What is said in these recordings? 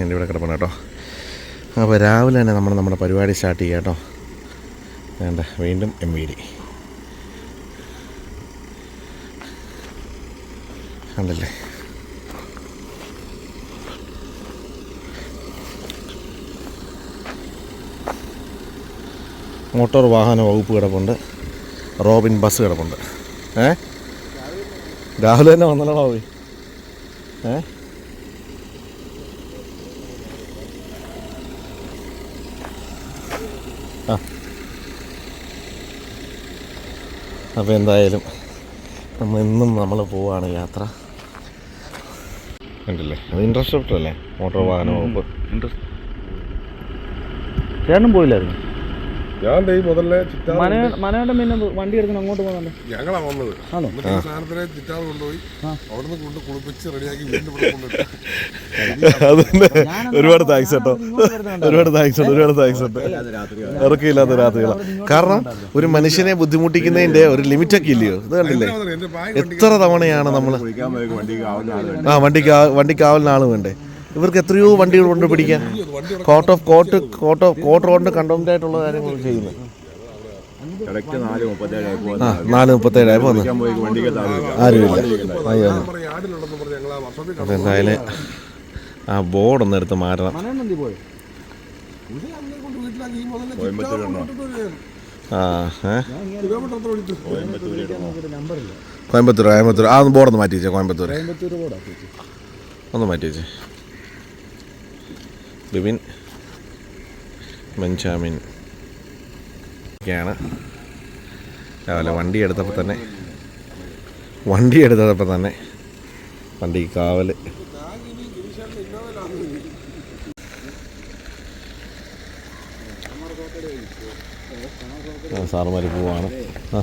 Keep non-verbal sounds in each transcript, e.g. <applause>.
എന്റെ ഇവിടെ കിടപ്പണം കേട്ടോ. അപ്പോൾ രാവിലെ തന്നെ നമ്മൾ നമ്മുടെ പരിപാടി സ്റ്റാർട്ട് ചെയ്യുക കേട്ടോ. വേണ്ട വീണ്ടും എം വി ഡി കണ്ടല്ലേ? മോട്ടോർ വാഹന വകുപ്പ് കിടപ്പുണ്ട്. റോബിൻ ബസ് കിടപ്പുണ്ട്. ഏ? രാവിലെ തന്നെ വന്നല്ലോ ഏ? അപ്പോൾ എന്തായാലും നമ്മൾ ഇന്നും നമ്മൾ പോവാണ് യാത്ര. ഉണ്ടല്ലേ അത് ഇൻട്രസ്റ്റ് അല്ലേ മോട്ടോർ വാഹന വകുപ്പ്. ചേട്ടനും പോയില്ലായിരുന്നു? ഞാൻ ദേ മുതലേ മനയുടെ പിന്നെ വണ്ടി എടുക്കണം അങ്ങോട്ട് പോകുന്നുണ്ട് ഞങ്ങളാ വന്നത്. ഈ സാധനത്തിനെ ചിറ്റാർ കൊണ്ടുപോയി അവിടുന്ന് കൊണ്ട് കുളിപ്പിച്ച് റെഡിയാക്കി വീണ്ടും കൊണ്ടുപോയി <laughs> ഒരുപാട് താങ്ക്സ് കേട്ടോ. ഒരുപാട് താങ്ക്സ് ഉണ്ട് ഒരുപാട് താങ്ക്സ് ഉണ്ട്. ഇറക്കിയില്ലാത്ത രാത്രികളാണ് കാരണം ഒരു മനുഷ്യനെ ബുദ്ധിമുട്ടിക്കുന്നതിന്റെ ഒരു ലിമിറ്റൊക്കെ ഇല്ലയോ? ഇത് കണ്ടില്ലേ? എത്ര തവണയാണ് നമ്മൾ ആ വണ്ടിക്ക് വണ്ടിക്ക് ആവുന്ന ആൾ വേണ്ടേ? ഇവർക്ക് എത്രയോ വണ്ടികൾ കൊണ്ട് പിടിക്കാൻ coat of coat coat of coat കൊണ്ട് കണ്ടോമിറ്റ് ആയിട്ടുള്ള കാര്യങ്ങൾ ചെയ്യുന്നത്. ആ നാല് മുപ്പത്തേഴായി പോന്ന് പോയി വണ്ടിക്ക് താഴെ ആരുമില്ല. അയ്യോ പറഞ്ഞ ആടിലുണ്ടെന്ന് പറഞ്ഞ് ഞങ്ങൾ ആ എന്തായാലും ബോർഡൊന്ന് എടുത്ത് മാറണം ആ കോയമ്പത്തൂർ കോയമ്പത്തൂർ. ആ ഒന്ന് ബോർഡൊന്ന് മാറ്റി വെച്ചേ കോയമ്പത്തൂർ ഒന്ന് മാറ്റി വെച്ചേ. ബിബിൻ ബെഞ്ചാമിൻ ഒക്കെയാണ്. രാവിലെ വണ്ടി എടുത്തപ്പോൾ തന്നെ വണ്ടി എടുത്തപ്പോൾ തന്നെ വണ്ടി കാവൽ. സാറുമാർ പോവാണ്. ആ.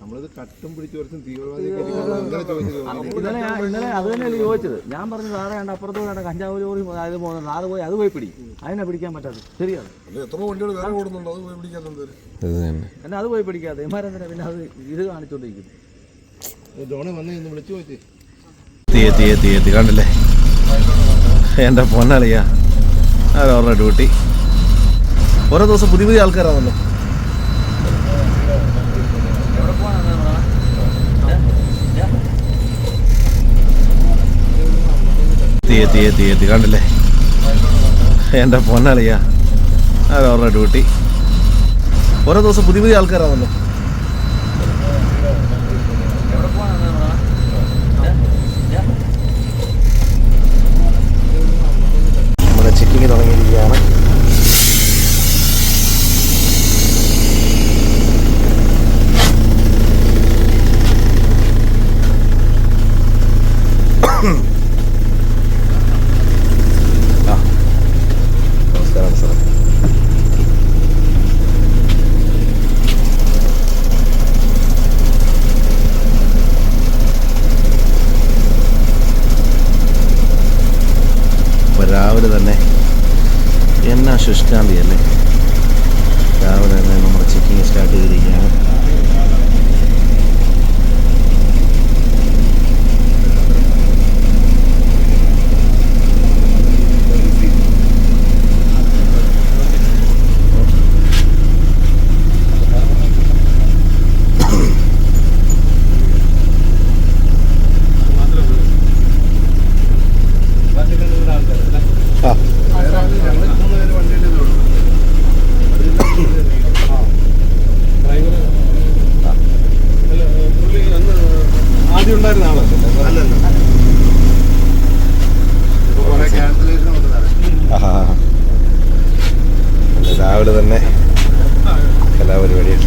നമ്മളിത് കട്ടും പിടിച്ചു കുറച്ചും ചോദിച്ചത് ഇന്നലെ ഞാൻ ഇന്നലെ അത് തന്നെയല്ലേ ചോദിച്ചത്. ഞാൻ പറഞ്ഞു സാറേ കണ്ട അപ്പുറത്ത് വേണ്ട കഞ്ചാവ് ലോറി അത് പോകുന്നത് സാറ് പോയി അത് പോയി പിടി. അതിനെ പിടിക്കാൻ പറ്റാതെ ശരിയാണ്. എന്നാ അത് പോയി പിടിക്കാൻ എന്തേലും ഇത് തന്നെ. എന്നെ അത് പോയി പിടിക്കാതെ. ഇമാരെന്തിനാ പിന്നെ അത് ഇത് കാണിച്ചോണ്ടിരിക്കുന്നു എന്റെ വന്ന് ഇന്ന് വിളിച്ചു പോയി എത്തി എത്തി എത്തി എത്തി. കണ്ടില്ലേ? എന്റെ പൊന്നളിയാ. അതവരുടെ ഡ്യൂട്ടി ഓരോ ദിവസം പുതിയ പുതിയ ആൾക്കാരാണല്ലോ എത്തി എത്തി എത്തി എത്തി. കണ്ടില്ലേ? എന്റെ പൊന്നളിയാ. അതവരുടെ ഡ്യൂട്ടി. ഓരോ ദിവസം പുതിയ പുതിയ ആൾക്കാരാണല്ലോ നമ്മുടെ ചെക്കിങ് തുടങ്ങിയിരിക്കുകയാണ് ആ. നമസ്കാരം സാർ അപ്പോൾ രാവിലെ തന്നെ എന്നാ ശുഷ്കാന്തി അല്ലേ രാവിലെ തന്നെ നമ്മുടെ ചെക്കിങ് സ്റ്റാർട്ട് ചെയ്തിരിക്കുകയാണ്. ഉണ്ടായിരുന്ന ആളല്ലേ. രാവിലെ തന്നെ കലാപരിപാടിയാണ്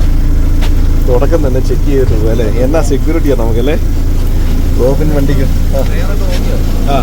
തുടക്കം തന്നെ ചെക്ക് ചെയ്തിട്ട് പോകും അല്ലേ? എന്നാ സെക്യൂരിറ്റിയാ നമുക്കല്ലേ? റോബിൻ വണ്ടിക്ക്. ആ.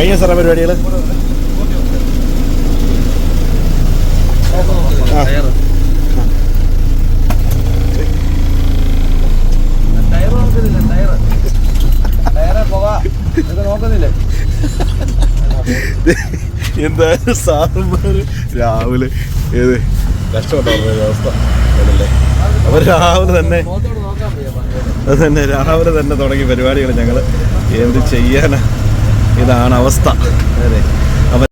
കഴിഞ്ഞ സാറേ പരിപാടികൾ എന്തായാലും സാറന്മാര് രാവിലെ ഏത്? കഷ്ടപ്പെട്ടോ അവസ്ഥ. അവർ രാവിലെ തന്നെ അത് തന്നെ രാവിലെ തന്നെ തുടങ്ങി പരിപാടികൾ ഞങ്ങൾ എന്ത് ചെയ്യാനാ? ഇതാണ് അവസ്ഥ. അതെ.